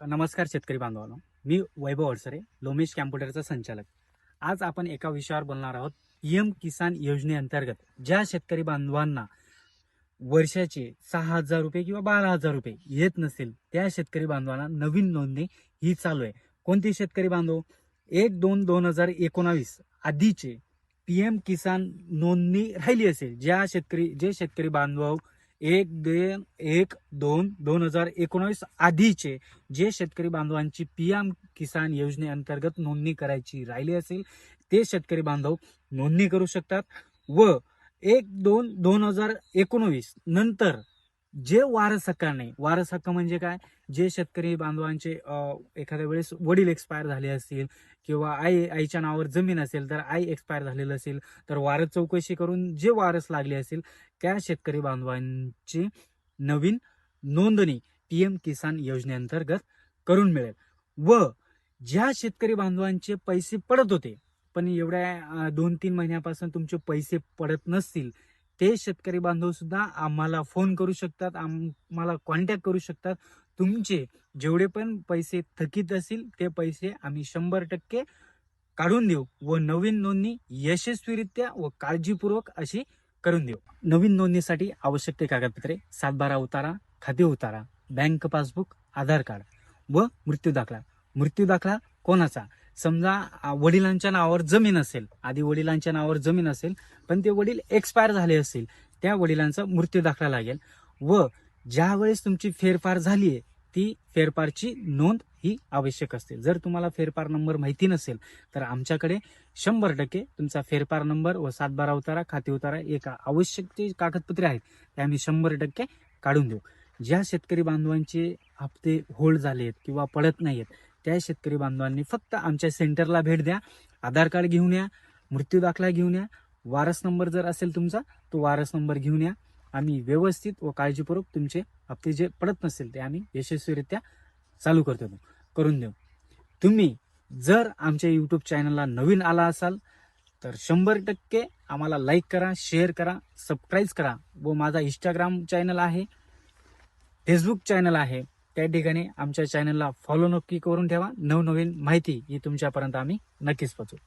नमस्कार शेतकरी बांधवांनो. मी वैभव अडसरे लोमेश कॅम्प्युटरचा संचालक. आज आपण एका विषयावर बोलणार आहोत. पीएम किसान योजनेअंतर्गत ज्या शेतकरी बांधवांना वर्षाचे सहा हजार रुपये किंवा बारा हजार रुपये येत नसेल त्या शेतकरी बांधवांना नवीन नोंदणी ही चालू आहे. कोणती शेतकरी बांधव? एक दोन दोन हजार एकोणावीस आधीचे पीएम किसान नोंदणी राहिली असेल ज्या शेतकरी जे शेतकरी बांधव एक दे एक दोन दोन हजार एकोणावीस आधीचे जे शेतकरी बांधवांची पीएम किसान योजनेअंतर्गत नोंदणी करायची राहिली असेल ते शेतकरी बांधव नोंदणी करू शकतात. व एक दोन दोन हजार एकोणवीस नंतर जे वारस हक्काने नाही. वारस हक्क म्हणजे काय? जे शेतकरी बांधवांचे एखाद्या वेळेस वडील एक्सपायर झाले असतील किंवा आई आईच्या नावावर जमीन असेल तर आई एक्सपायर झालेलं असेल तर वारस चौकशी करून जे वारस लागले असेल त्या शेतकरी बांधवांची नवीन नोंदणी पीएम किसान योजनेअंतर्गत करून मिळेल. व ज्या शेतकरी बांधवांचे पैसे पडत होते पण एवढ्या दोन तीन महिन्यापासून तुमचे पैसे पडत नसतील ते शेतकरी बांधव सुद्धा आम्हाला फोन करू शकतात आम्हाला कॉन्टॅक्ट करू शकतात. तुमचे जेवढे पण पैसे थकीत असतील ते पैसे आम्ही शंभर टक्के काढून देऊ व नवीन नोंदणी यशस्वीरित्या व काळजीपूर्वक अशी करून देऊ. नवीन नोंदणीसाठी आवश्यक ते कागदपत्रे सातबारा उतारा खाते उतारा बँक पासबुक आधार कार्ड व मृत्यू दाखला. मृत्यू दाखला कोणाचा? समजा वडिलांच्या नावावर जमीन असेल आधी वडिलांच्या नावावर जमीन असेल पण ते वडील एक्सपायर झाले असतील त्या वडिलांचा मृत्यू दाखला लागेल. व ज्या वेळेस तुमची फेरफार झाली आहे ती फेरफारची नोंद ही आवश्यक असते. जर तुम्हाला फेरफार नंबर माहिती नसेल तर आमच्याकडे शंभर टक्के तुमचा फेरफार नंबर व सातबारा उतारा खाते उतारा एक आवश्यक जे कागदपत्रे आहेत ते आम्ही शंभर टक्के काढून देऊ. ज्या शेतकरी बांधवांचे हप्ते होल्ड झाले आहेत किंवा पडत नाही आहेत त्या शेतकरी बांधवांनी फक्त आमच्या सेंटरला भेट द्या आधार कार्ड घेऊन या मृत्यू दाखला घेऊन या वारस नंबर जर असेल तुमचा तो वारस नंबर घेऊन या. आम्ही व्यवस्थित व काळजीपूर्वक तुमचे हप्ते जे पडत नसेल ते आम्ही यशस्वीरित्या चालू करतो. करून देऊ. तुम्ही जर आमच्या यूट्यूब चॅनलला नवीन आला असाल तर शंभर टक्के आम्हाला लाईक करा शेअर करा सबस्क्राईब करा. व माझा इंस्टाग्राम चॅनल आहे फेसबुक चॅनल आहे त्या ठिकाणी आमच्या चॅनलला फॉलो नक्की करून ठेवा. नवनवीन माहिती ही तुमच्यापर्यंत आम्ही नक्कीच पोचवू